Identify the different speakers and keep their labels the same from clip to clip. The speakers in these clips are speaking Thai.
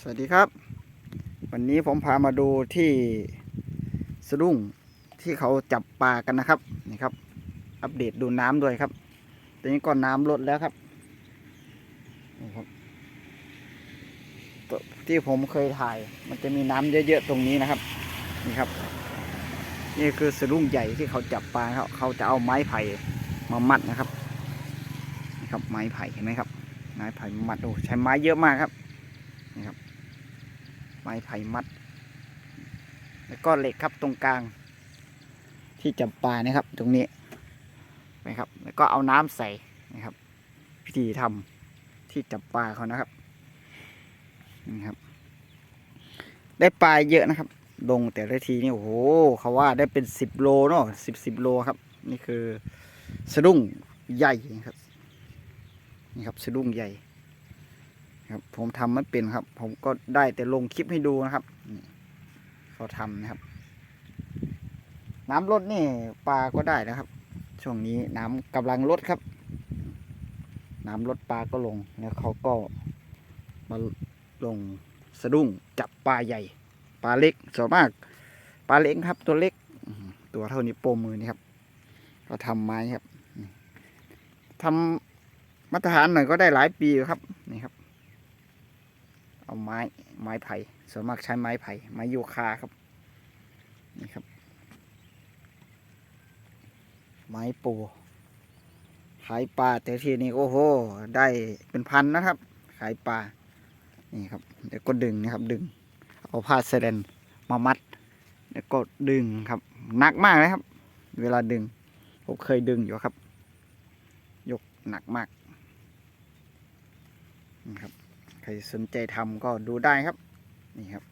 Speaker 1: สวัสดีครับ วันนี้ผมพามาดูที่สะดุ้งที่เขาจับปลากันนะครับนี่ครับ อัปเดตดูน้ำด้วยครับตอนนี้ก็น้ำลดแล้วครับนี่ครับ ที่ผมเคยถ่าย มันจะมีน้ำเยอะๆตรงนี้นะครับนี่ครับ นี่คือสะดุ้งใหญ่ที่เขาจับปลาครับเขาจะเอาไม้ไผ่มามัดนะครับนี่ครับไม้ไผ่เห็นไหมครับไม้ไผ่มามัดโอ้ใช้ไม้เยอะมากครับนี่ครับ ไม้ไผ่มัด แล้วก็เหล็กครับตรงกลาง ที่จับปลานะครับ ตรงนี้นะครับ แล้วก็เอาน้ำใส่นะครับ พิธีทำที่จับปลาเขานะครับนี่ครับ ได้ปลาเยอะนะครับ ลงแต่ละทีนี่โอ้โหเขาว่าได้เป็นสิบโลเนาะสิบสิบโลครับ นี่คือสะดุ้งใหญ่นะครับนี่ครับสะดุ้งใหญ่ ครับ ผมทำไม่เป็นครับ ผมก็ได้แต่ลงคลิปให้ดูนะครับเขาทำนะครับ น้ำลดนี่ปลาก็ได้นะครับ ช่วงนี้น้ำกำลังลดครับ น้ำลดปลาก็ลงแล้วเขาก็มาลงสะดุ้งจับปลาใหญ่ ปลาเล็กส่วนมากปลาเล็กครับ ตัวเล็ก ตัวเท่านี้โปมือนี่ครับ ก็ทำไม้ครับทำมาตรฐานหน่อยก็ได้หลายปีครับ เอาไม้ไม้ไผ่ส่วนมากใช้ไม้ไผ่ไม้ยูคาครับนี่ครับ ไม้ปูขายปลาแต่ทีนี้โอ้โห ได้เป็นพันนะครับ ขายปลานี่ครับเดี๋ยวก็ดึงนะครับ ดึง เอาผ้าเสดนมามัดแล้วก็ดึงครับหนักมากเลยครับ เวลาดึงผมเคยดึงอยู่ครับ ยกหนักมากนี่ครับ ครสนใจทำก็ดูได้ครับ นี่ครับ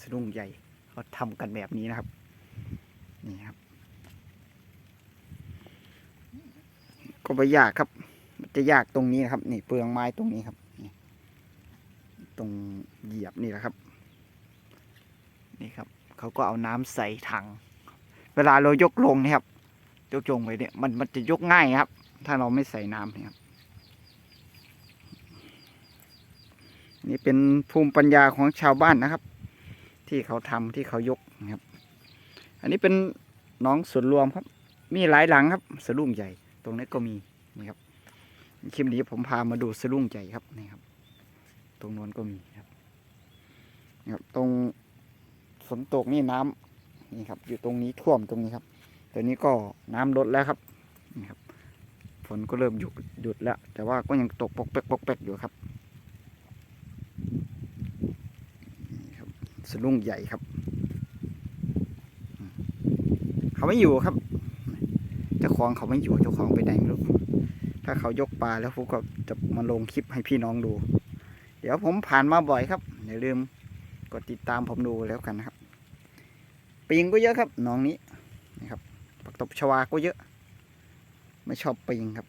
Speaker 1: สะดุ้งใหญ่เขาทำกันแบบนี้นะครับ นี่ครับ ก็ไม่ยากครับ มันจะยากตรงนี้นะครับ นี่เปลืองไม้ตรงนี้ครับตรงเหยียบนี่แหละครับ นี่ครับเขาก็เอาน้ำใส่ถัง เวลาเรายกลงนี่ครับยกลงไปเนี่ยมันมันจะยกง่ายครับ ถ้าเราไม่ใส่น้ำนี่ครับ นี่เป็นภูมิปัญญาของชาวบ้านนะครับ ที่เขาทำที่เขายกนะครับ อันนี้เป็นน้องส่วนรวมครับ มีหลายหลังครับสะดุ้งใหญ่ ตรงนี้ก็มีนี่ครับคลิปนี้ผมพามาดูสะดุ้งใหญ่ครับนี่ครับ ตรงโน้นก็มีครับนี่ครับ ตรงฝนตกนี่น้ำนี่ครับ อยู่ตรงนี้ท่วมตรงนี้ครับตัวนี้ก็น้ำลดแล้วครับนี่ครับฝนก็เริ่มหยุดหยุดแล้ว แต่ว่าก็ยังตกปกเป๊กปกเป๊กอยู่ครับ นี่ครับ สะดุ้งใหญ่ครับ เขาไม่อยู่ครับ เจ้าของเขาไม่อยู่เจ้าของไปไหนไม่รู้ถ้าเขายกปลาแล้วผมก็จะมาลงคลิปให้พี่น้องดู เดี๋ยวผมผ่านมาบ่อยครับอย่าลืมกดติดตามผมดูแล้วกันนะครับปิงก็เยอะครับหน้องนี้นะครับปักตบชวาก็เยอะ ไม่ชอบปิงครับ